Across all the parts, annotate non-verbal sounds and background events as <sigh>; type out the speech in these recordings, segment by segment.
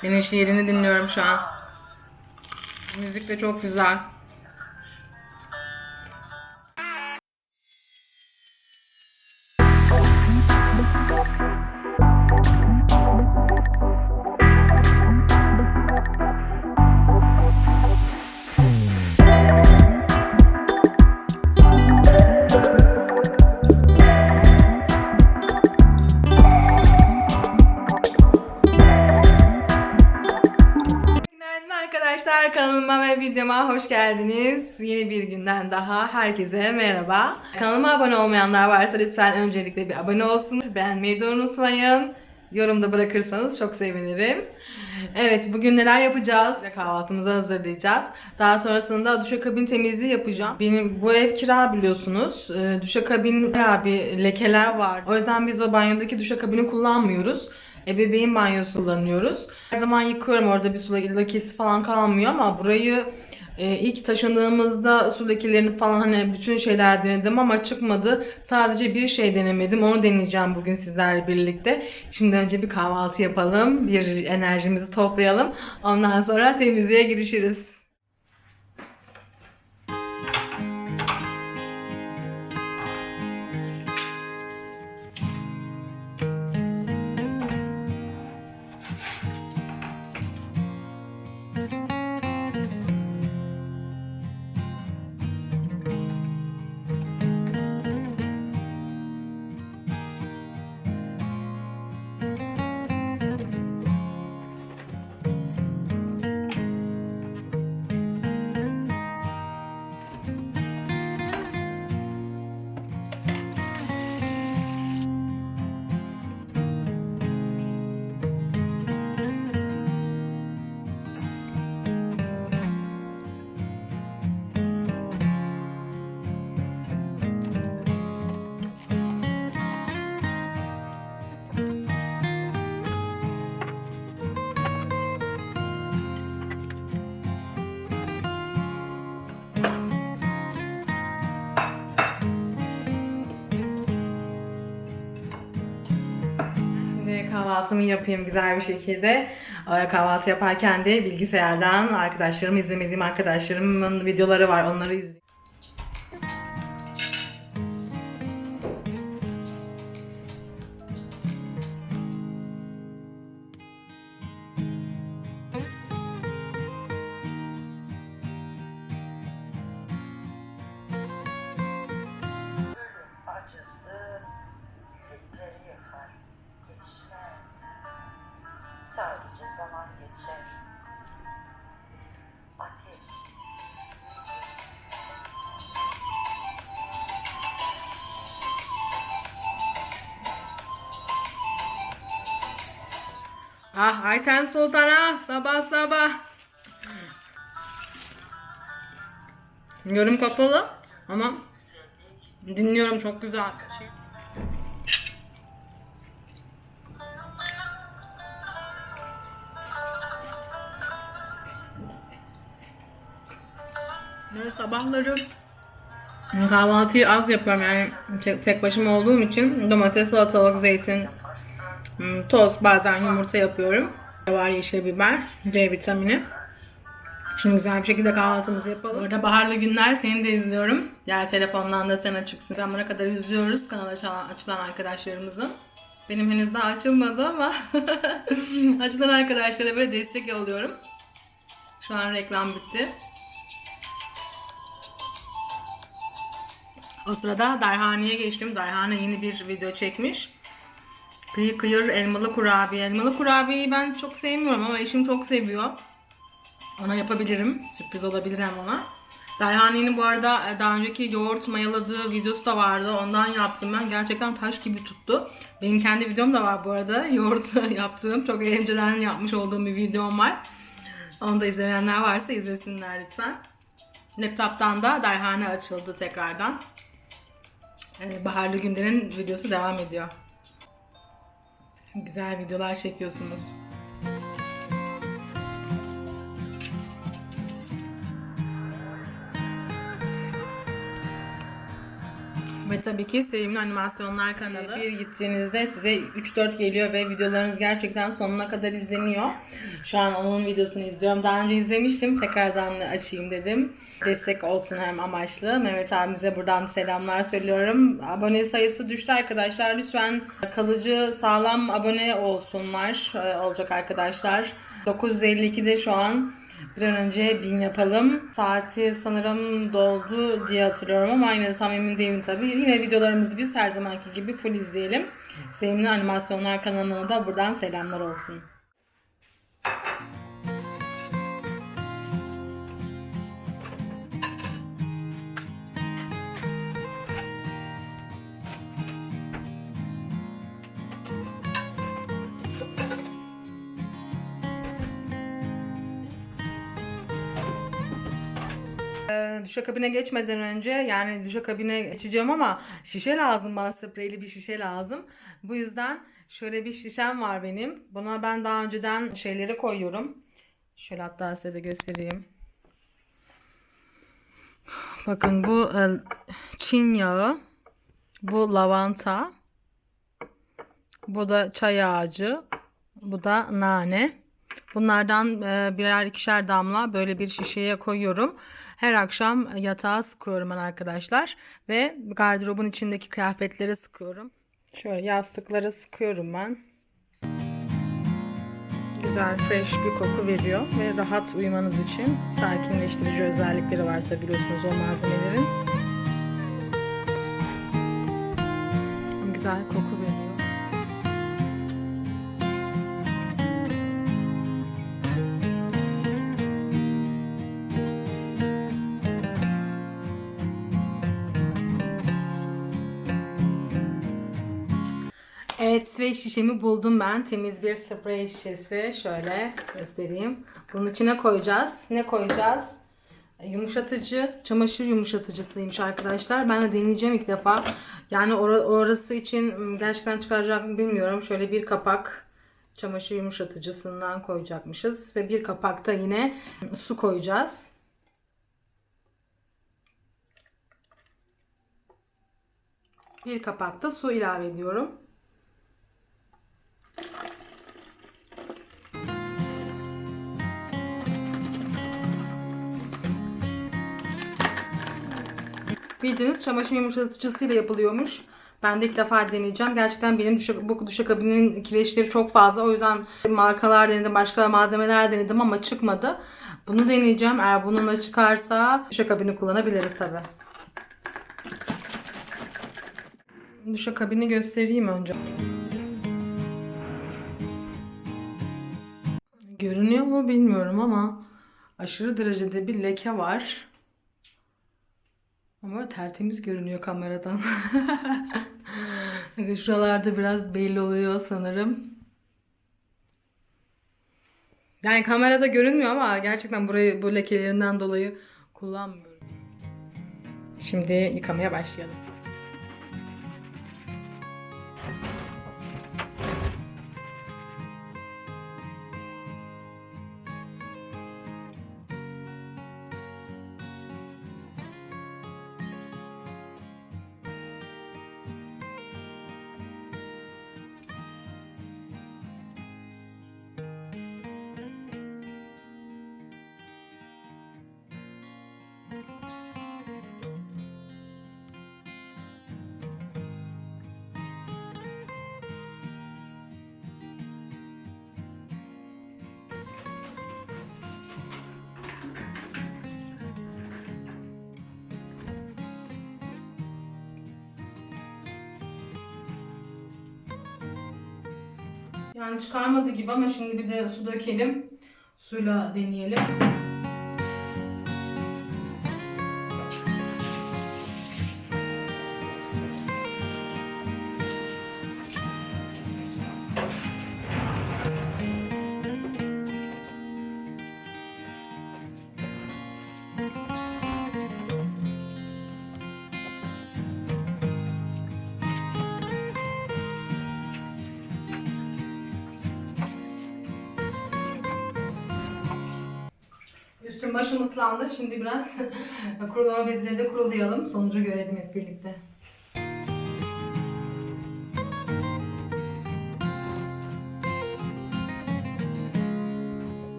Senin şiirini dinliyorum şu an. Müzik de çok güzel. Hoş geldiniz. Yeni bir günden daha herkese merhaba. Kanalıma abone olmayanlar varsa lütfen öncelikle bir abone olsun. Beğenmeyi de unutmayın. Yorumda bırakırsanız çok sevinirim. Evet bugün neler yapacağız? Kahvaltımızı hazırlayacağız. Daha sonrasında duşakabin temizliği yapacağım. Benim bu ev kira biliyorsunuz. Ee, duşakabin bayağı bir lekeler var. O yüzden biz o banyodaki duşakabini kullanmıyoruz. Ebeveyn banyosu kullanıyoruz. Her zaman yıkıyorum orada bir su lekesi falan kalmıyor ama burayı e, ilk taşındığımızda su lekelerini falan hani bütün şeyler denedim ama çıkmadı. Sadece bir şey denemedim. Onu deneyeceğim bugün sizlerle birlikte. Şimdi önce bir kahvaltı yapalım. Bir enerjimizi toplayalım. Ondan sonra temizliğe girişiriz. Kahvaltımı yapayım güzel bir şekilde. Ee, Kahvaltı yaparken de bilgisayardan arkadaşlarım, izlemediğim arkadaşlarımın videoları var. Onları izleyeyim. Sadece zaman geçer. Ateş Ah Ayten Sultan ah sabah sabah. Yorum kapalı ama dinliyorum çok güzel. Böyle sabahları kahvaltıyı az yapıyorum yani tek- başıma olduğum için domates, salatalık, zeytin, Hmm, Toz bazen yumurta yapıyorum. Var yeşil biber, C vitamini. Şimdi güzel bir şekilde kahvaltımızı yapalım. Burada baharlı günler seni de izliyorum. Diğer telefondan da sen açıksın. Ben buna kadar izliyoruz kanala açılan, arkadaşlarımızın. Benim henüz daha açılmadı ama <laughs> açılan arkadaşlara böyle destek yolluyorum. Şu an reklam bitti. O sırada Darhane'ye geçtim. Darhane yeni bir video çekmiş. Kıyır kıyır elmalı kurabiye. Elmalı kurabiyeyi ben çok sevmiyorum ama eşim çok seviyor. Ona yapabilirim. Sürpriz olabilir hem ona. Derhane'nin bu arada e, daha önceki yoğurt mayaladığı videosu da vardı. Ondan yaptım ben. Gerçekten taş gibi tuttu. Benim kendi videom da var bu arada. <laughs> Yoğurt <laughs> yaptığım. Çok önceden yapmış olduğum bir videom var. Onu da izleyenler varsa izlesinler lütfen. Laptop'tan da Derhane açıldı tekrardan. Ee, Baharlı Günler'in videosu devam ediyor. Güzel videolar çekiyorsunuz. Ve tabii ki Sevimli Animasyonlar kanalı. Bir gittiğinizde size 3-4 geliyor ve videolarınız gerçekten sonuna kadar izleniyor. Şu an onun videosunu izliyorum. Daha önce izlemiştim. Tekrardan açayım dedim. Destek olsun hem amaçlı. Mehmet abimize buradan selamlar söylüyorum. Abone sayısı düştü arkadaşlar. Lütfen kalıcı sağlam abone olsunlar. Ee, Olacak arkadaşlar. 952'de şu an bir an önce bin yapalım. Saati sanırım doldu diye hatırlıyorum ama yine tam emin değilim tabii. Yine videolarımızı biz her zamanki gibi full izleyelim. Sevimli Animasyonlar kanalına da buradan selamlar olsun. Duşakabine geçmeden önce yani duşakabine geçeceğim ama şişe lazım bana spreyli bir şişe lazım. Bu yüzden şöyle bir şişem var benim. Buna ben daha önceden şeyleri koyuyorum. Şöyle hatta size de göstereyim. Bakın bu e, Çin yağı. Bu lavanta. Bu da çay ağacı. Bu da nane. Bunlardan e, birer ikişer damla böyle bir şişeye koyuyorum. Her akşam yatağa sıkıyorum ben arkadaşlar. Ve gardırobun içindeki kıyafetlere sıkıyorum. Şöyle yastıklara sıkıyorum ben. Güzel, fresh bir koku veriyor ve rahat uyumanız için sakinleştirici özellikleri var tabi biliyorsunuz o malzemelerin. Güzel koku veriyor. Evet sprey şişemi buldum ben. Temiz bir sprey şişesi. Şöyle göstereyim. Bunun içine koyacağız. Ne koyacağız? Yumuşatıcı, çamaşır yumuşatıcısıymış arkadaşlar. Ben de deneyeceğim ilk defa. Yani or- orası için gerçekten çıkaracak mı bilmiyorum. Şöyle bir kapak çamaşır yumuşatıcısından koyacakmışız. Ve bir kapakta yine su koyacağız. Bir kapakta su ilave ediyorum. Bildiğiniz çamaşır yumuşatıcısıyla yapılıyormuş. Ben de ilk defa deneyeceğim. Gerçekten benim duşa, bu duşakabinin kireçleri çok fazla. O yüzden markalar denedim, başka malzemeler denedim ama çıkmadı. Bunu deneyeceğim. Eğer bununla çıkarsa duşakabini kullanabiliriz tabi. Duşakabini göstereyim önce. Görünüyor mu bilmiyorum ama aşırı derecede bir leke var. Ama tertemiz görünüyor kameradan. <laughs> Şuralarda biraz belli oluyor sanırım. Yani kamerada görünmüyor ama gerçekten burayı bu lekelerinden dolayı kullanmıyorum. Şimdi yıkamaya başlayalım. Yani çıkarmadı gibi ama şimdi bir de su dökelim. Suyla deneyelim. Başım ıslandı. Şimdi biraz <laughs> kurulama beziyle de kurulayalım. Sonucu görelim hep birlikte.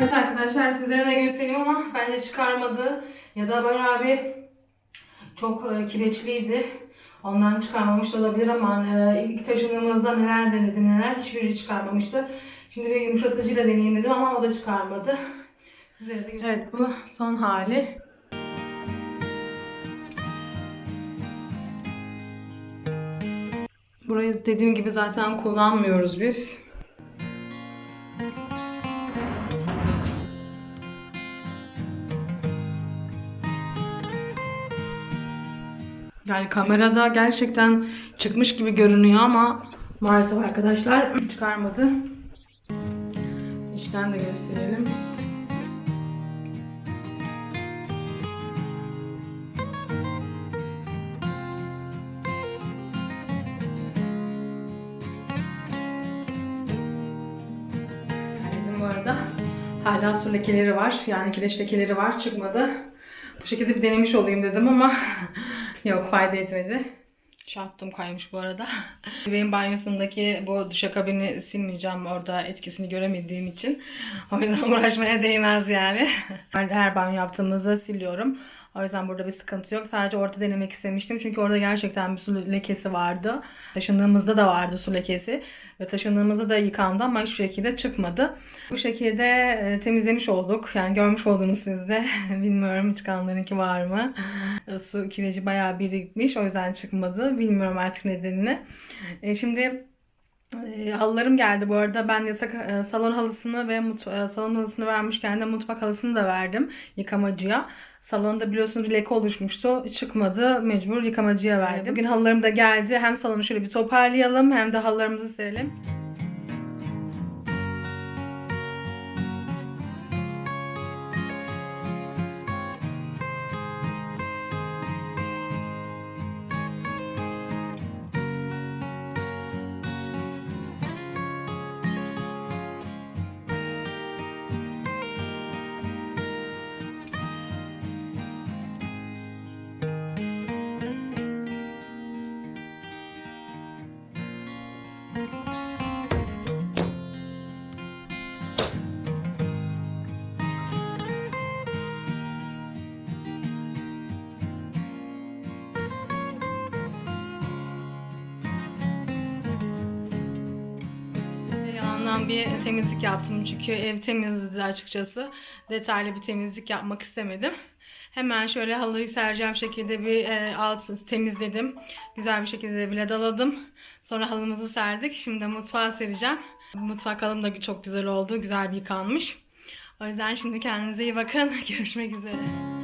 Evet arkadaşlar sizlere de göstereyim ama bence çıkarmadı. Ya da bayağı bir çok e, kireçliydi. Ondan çıkarmamış olabilir ama e, ilk taşındığımızda neler denedim neler hiçbiri çıkarmamıştı. Şimdi bir yumuşatıcıyla deneyeyim dedim ama o da çıkarmadı. Sizlere de göstereyim. Evet bu son hali. Burayı dediğim gibi zaten kullanmıyoruz biz. Yani kamerada gerçekten çıkmış gibi görünüyor ama maalesef arkadaşlar <clears throat> çıkarmadı. İçten de gösterelim. Arada. Hala su lekeleri var. Yani kireç lekeleri var. Çıkmadı. Bu şekilde bir denemiş olayım dedim ama <laughs> yok fayda etmedi. Şaftım kaymış bu arada. <laughs> Benim banyosundaki bu duşakabini silmeyeceğim orada etkisini göremediğim için. O yüzden <laughs> uğraşmaya değmez yani. <laughs> Her, banyo yaptığımızda siliyorum. O yüzden burada bir sıkıntı yok. Sadece orada denemek istemiştim. Çünkü orada gerçekten bir su lekesi vardı. Taşındığımızda da vardı su lekesi. Ve taşındığımızda da yıkandı ama hiçbir şekilde çıkmadı. Bu şekilde e, temizlemiş olduk. Yani görmüş oldunuz siz de. <laughs> Bilmiyorum çıkanlarınki var mı? E, Su kireci bayağı birikmiş. O yüzden çıkmadı. Bilmiyorum artık nedenini. E, Şimdi e, halılarım geldi bu arada. Ben yatak e, salon halısını ve mut- e, salon halısını vermişken de mutfak halısını da verdim yıkamacıya. Salonda biliyorsunuz bir leke oluşmuştu. Çıkmadı. Mecbur yıkamacıya verdim. Bugün halılarım da geldi. Hem salonu şöyle bir toparlayalım hem de halılarımızı serelim. Yalandan bir temizlik yaptım çünkü ev temizdi açıkçası. Detaylı bir temizlik yapmak istemedim. Hemen şöyle halıyı sereceğim şekilde bir e, alt temizledim. Güzel bir şekilde bile daladım. Sonra halımızı serdik. Şimdi mutfağa sereceğim. Mutfak halım da çok güzel oldu. Güzel bir yıkanmış. O yüzden şimdi kendinize iyi bakın. <laughs> Görüşmek üzere.